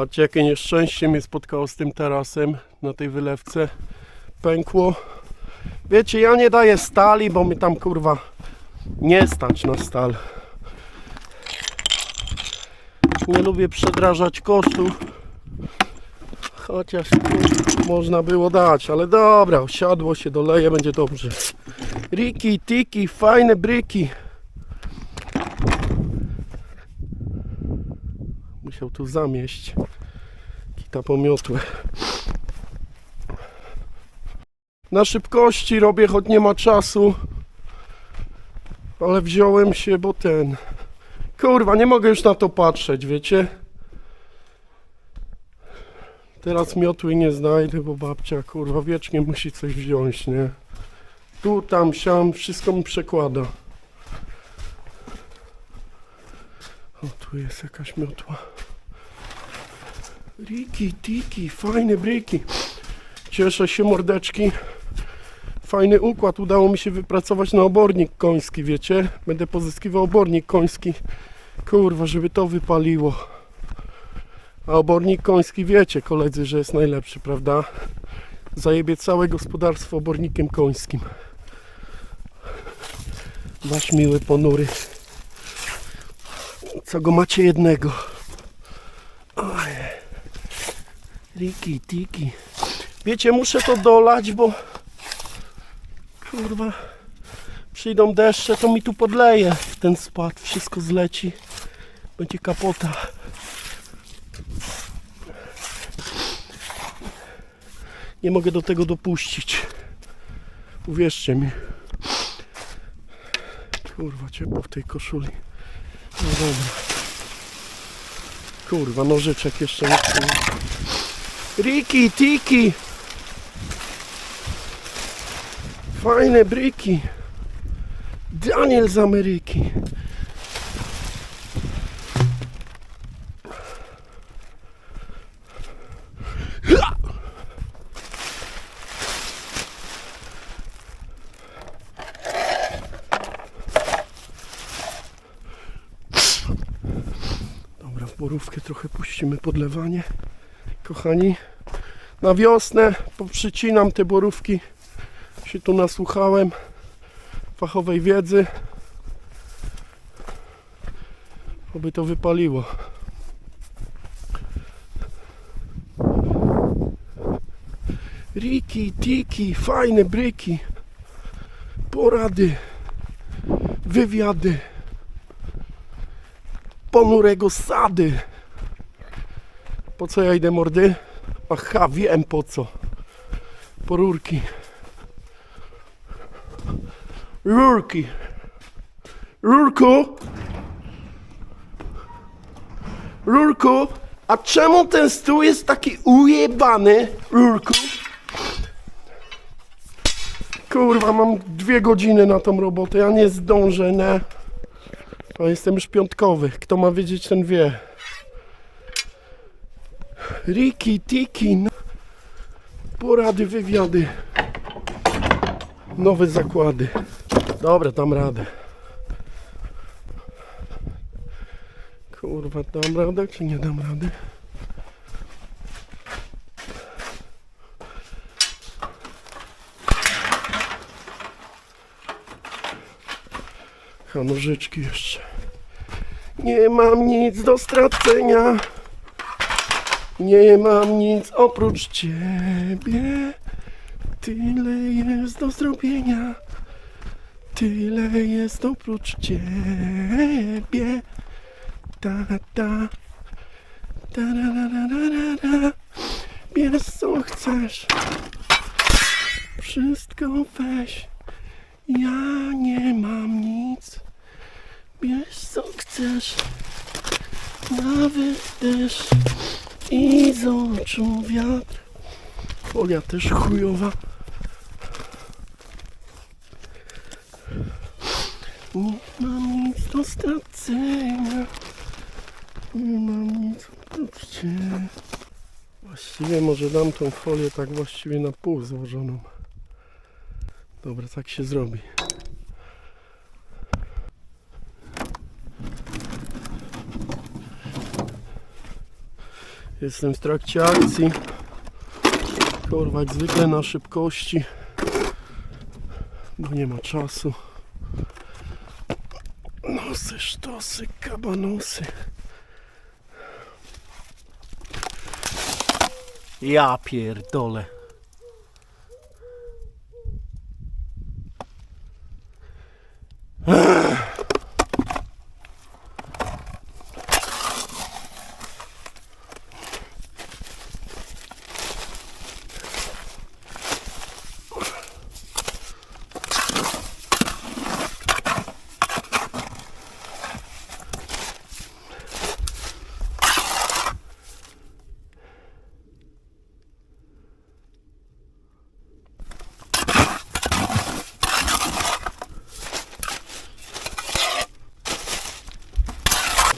Patrzcie, jakie nieszczęście mnie spotkało z tym tarasem na tej wylewce. Pękło. Wiecie, ja nie daję stali, bo mi tam kurwa nie stać na stal. Nie lubię przedrażać kosztów. Chociaż można było dać, ale dobra, osiadło się, doleje, będzie dobrze. Riki, tiki, fajne bryki. Musiał tu zamieść. Kita pomiotłe. Na szybkości robię, choć nie ma czasu. Ale wziąłem się, bo ten... Kurwa, nie mogę już na to patrzeć, wiecie? Teraz miotły nie znajdę, bo babcia, kurwa, wiecznie musi coś wziąć, nie? Tu, tam, siam, wszystko mi przekłada. O, tu jest jakaś miotła. Riki, tiki, fajne bryki. Cieszę się, mordeczki. Fajny układ udało mi się wypracować na obornik koński, wiecie? Będę pozyskiwał obornik koński. Kurwa, żeby to wypaliło. A obornik koński wiecie, koledzy, że jest najlepszy, prawda? Zajebie całe gospodarstwo obornikiem końskim. Wasz miły ponury. Co go macie jednego? Riki, tiki. Wiecie, muszę to dolać, bo kurwa przyjdą deszcze, to mi tu podleje ten spad, wszystko zleci. Będzie kapota. Nie mogę do tego dopuścić. Uwierzcie mi. Kurwa, ciepło w tej koszuli. No dobra. Kurwa, nożyczek jeszcze nie. Riki, tiki. Fajne bryki. Daniel z Ameryki. Dobra, w trochę puścimy podlewanie. Kochani, na wiosnę poprzycinam te borówki. Się tu nasłuchałem fachowej wiedzy. Oby to wypaliło. Riki, tiki, fajne bryki. Porady, wywiady, ponurego sady. Po co ja idę mordy? Aha, wiem po co. Po rurki. Rurki. Rurku. Rurku. A czemu ten stół jest taki ujebany? Rurku. Kurwa, mam dwie godziny na tą robotę. Ja nie zdążę, nie? To jestem już piątkowy. Kto ma wiedzieć, ten wie. Riki, tiki. no. Porady, wywiady. Nowe zakłady. Dobra, dam radę. Kurwa, dam radę czy nie dam rady? Nożyczki jeszcze. Nie mam nic do stracenia. Nie mam nic oprócz ciebie. Tyle jest do zrobienia. Tyle jest oprócz ciebie. Ta ta. Ta ra ra ra ra ra ra. Bierz co chcesz. Wszystko weź. Ja nie mam nic. Bierz co chcesz. Nawet deszcz. I z wiatr. Folia też chujowa. Nie mam nic do stracenia. Nie mam nic oprócz ciebie. Właściwie może dam tą folię tak właściwie na pół złożoną. Dobra, tak się zrobi. Jestem w trakcie akcji. Kurwa, jak zwykle na szybkości. Bo nie ma czasu. Nosy, sztosy, kabanosy. Ja pierdolę.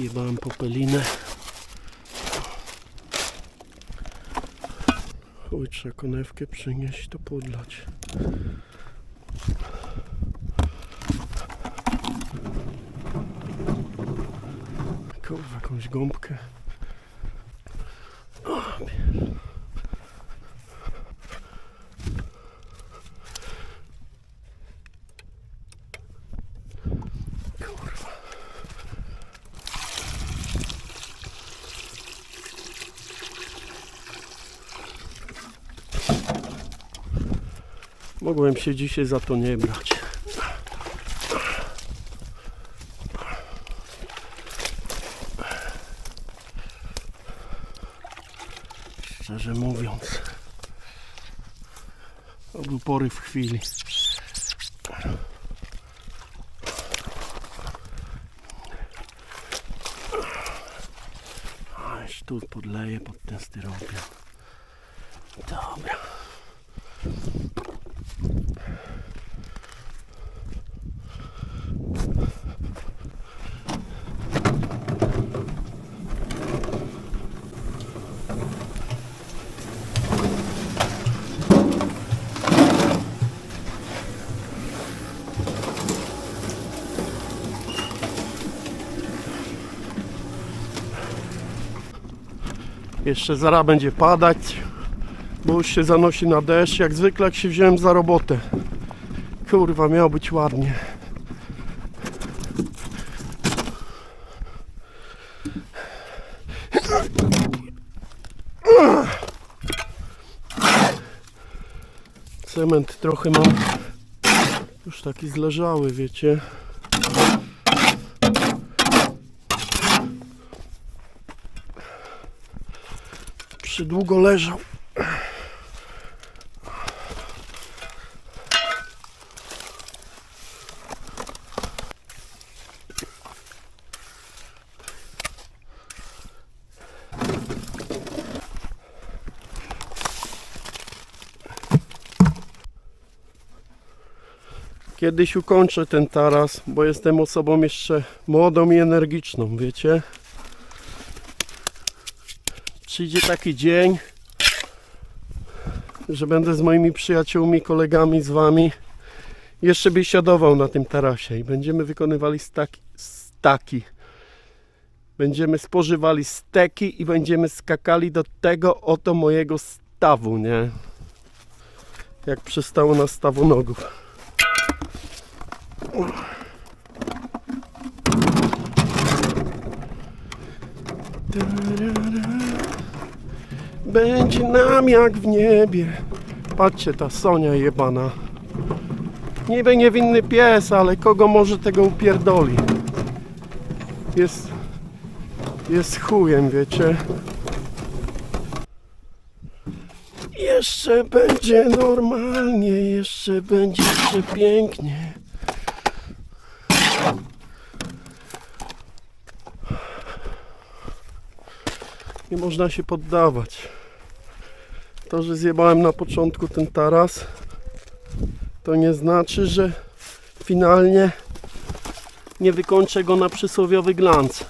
Jebałem popelinę. Chuj, trzeba konewkę przynieść, to podlać. Kurwa, jakąś gąbkę. Mogłem się dzisiaj za to nie brać. Szczerze mówiąc, to był poryw chwili. Tu podleję pod ten styropian. Dobra. Jeszcze zaraz będzie padać, bo już się zanosi na deszcz. Jak zwykle jak się wziąłem za robotę. Kurwa, miało być ładnie. Cement trochę mam już taki zleżały, wiecie. Przydługo leżał. Kiedyś ukończę ten taras, bo jestem osobą jeszcze młodą i energiczną, wiecie? Przyjdzie taki dzień, że będę z moimi przyjaciółmi, kolegami, z wami jeszcze biesiadował na tym tarasie i będziemy wykonywali staki, staki. Będziemy spożywali steki i będziemy skakali do tego oto mojego stawu, nie? Jak przystało na stawu nogów. Będzie nam jak w niebie. Patrzcie, ta Sonia jebana. Niby niewinny pies, ale kogo może tego upierdoli? Jest... Jest chujem, wiecie? Jeszcze będzie normalnie, jeszcze będzie przepięknie. Nie można się poddawać. To, że zjebałem na początku ten taras, to nie znaczy, że finalnie nie wykończę go na przysłowiowy glans.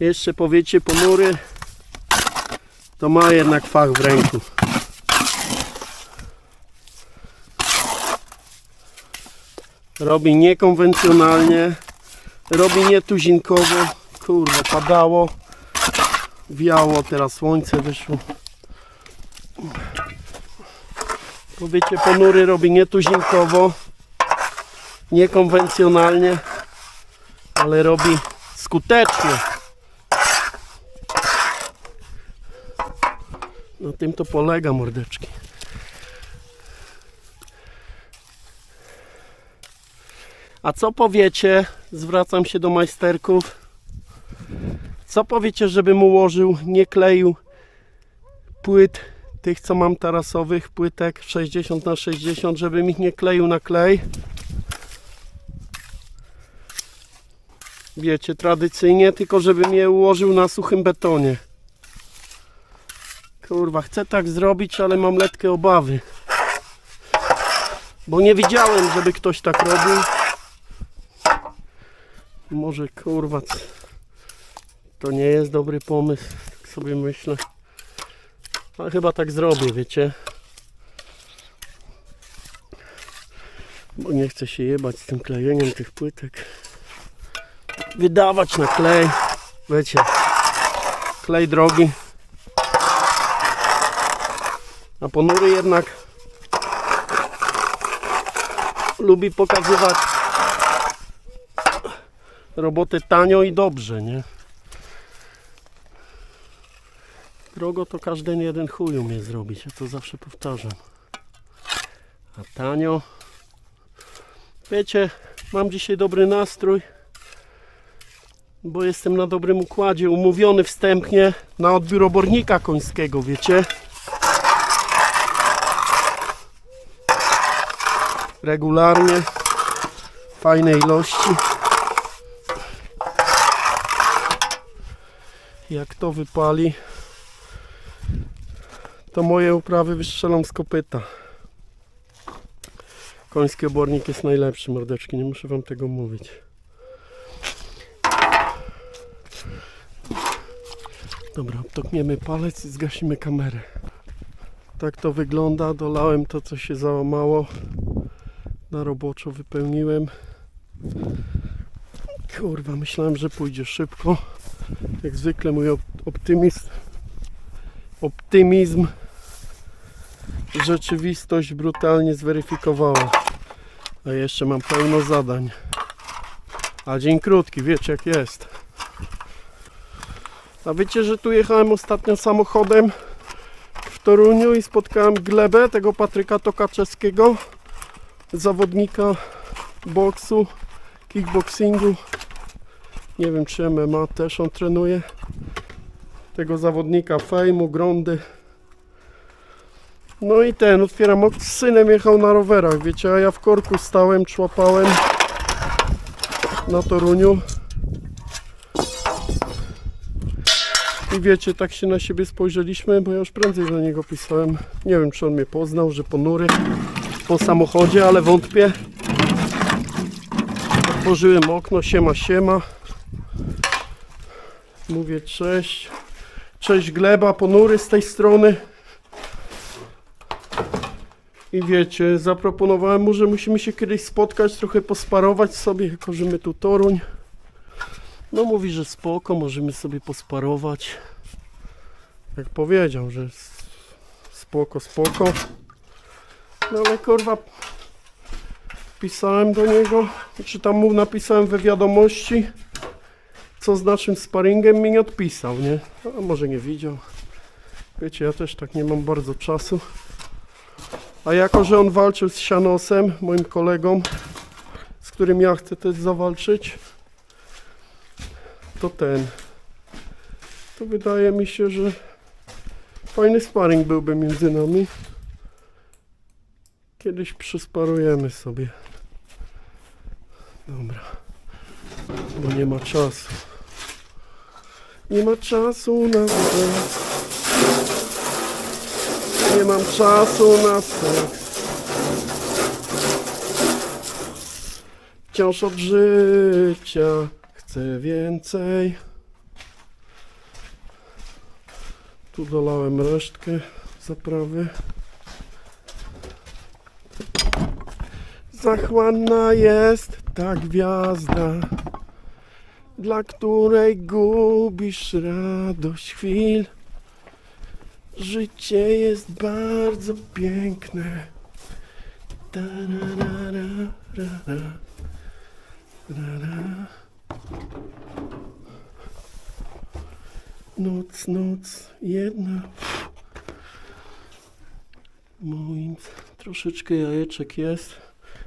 Jeszcze powiecie ponury, to ma jednak fach w ręku. Robi niekonwencjonalnie, Robi nietuzinkowo. Kurwa, padało. Wiało, teraz słońce wyszło. Powiecie, ponury robi nietuzinkowo. Niekonwencjonalnie. Ale robi skutecznie. Na tym to polega, mordeczki. A co powiecie, zwracam się do majsterków, co powiecie, żebym ułożył, nie kleił płyt tych, co mam tarasowych, płytek 60 na 60, żebym ich nie kleił na klej. Wiecie, tradycyjnie, tylko żebym je ułożył na suchym betonie. Kurwa, chcę tak zrobić, ale mam letkie obawy. Bo nie widziałem, żeby ktoś tak robił. Może kurwa, to nie jest dobry pomysł, tak sobie myślę. Ale chyba tak zrobię, wiecie. Bo nie chcę się jebać z tym klejeniem tych płytek. Wydawać na klej, wiecie. Klej drogi. A ponury jednak lubi pokazywać robotę tanio i dobrze, nie? Drogo to każdy jeden chuj umie zrobić, ja to zawsze powtarzam. A tanio... Wiecie, mam dzisiaj dobry nastrój, bo jestem na dobrym układzie, umówiony wstępnie na odbiór obornika końskiego, wiecie? Regularnie, fajnej ilości. Jak to wypali, to moje uprawy wystrzelam z kopyta. Koński obornik jest najlepszy, mordeczki, nie muszę wam tego mówić. Dobra, obtokniemy palec i zgasimy kamerę. Tak to wygląda, dolałem to co się załamało. Na roboczo wypełniłem. Kurwa, myślałem, że pójdzie szybko. Jak zwykle mój op- optymizm, optymizm rzeczywistość brutalnie zweryfikowała. A jeszcze mam pełno zadań. A dzień krótki, wiecie jak jest. A wiecie, że tu jechałem ostatnio samochodem w Toruniu i spotkałem Glebę, tego Patryka Tokaczewskiego, zawodnika boksu, kickboxingu. Nie wiem czy MMA też on trenuje. Tego zawodnika fejmu, grądy. No i ten, otwieram okno, z synem jechał na rowerach, wiecie, a ja w korku stałem, człapałem na Toruniu. I wiecie, tak się na siebie spojrzeliśmy, bo ja już prędzej do niego pisałem. Nie wiem, czy on mnie poznał, że ponury po samochodzie, ale wątpię. Otworzyłem okno, siema, siema. Mówię cześć. Cześć Gleba, ponury z tej strony. I wiecie, zaproponowałem mu, że musimy się kiedyś spotkać, trochę posparować sobie, jako że my tu Toruń. No mówi, że spoko, możemy sobie posparować. Jak powiedział, że spoko, spoko. No ale kurwa, pisałem do niego, czy tam mu napisałem we wiadomości, co z naszym sparingiem mi nie odpisał, nie? A może nie widział. Wiecie, ja też tak nie mam bardzo czasu. A jako, że on walczył z Sianosem, moim kolegą, z którym ja chcę też zawalczyć, to ten. To wydaje mi się, że fajny sparring byłby między nami. Kiedyś przysparujemy sobie. Dobra. Bo nie ma czasu. Nie ma czasu na seks. Nie mam czasu na seks. Wciąż od życia chcę więcej. Tu dolałem resztkę zaprawy. Zachłanna jest ta gwiazda. dla której gubisz radość chwil. Życie jest bardzo piękne. Ta-ra-ra-ra-ra-ra. Ra-ra. Noc, noc, jedna. Moim troszeczkę jajeczek jest.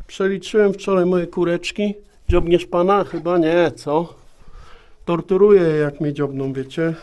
Przeliczyłem wczoraj moje kureczki. Dziobniesz pana? Chyba nie, co? Torturuję je, jak mnie dziobną, wiecie?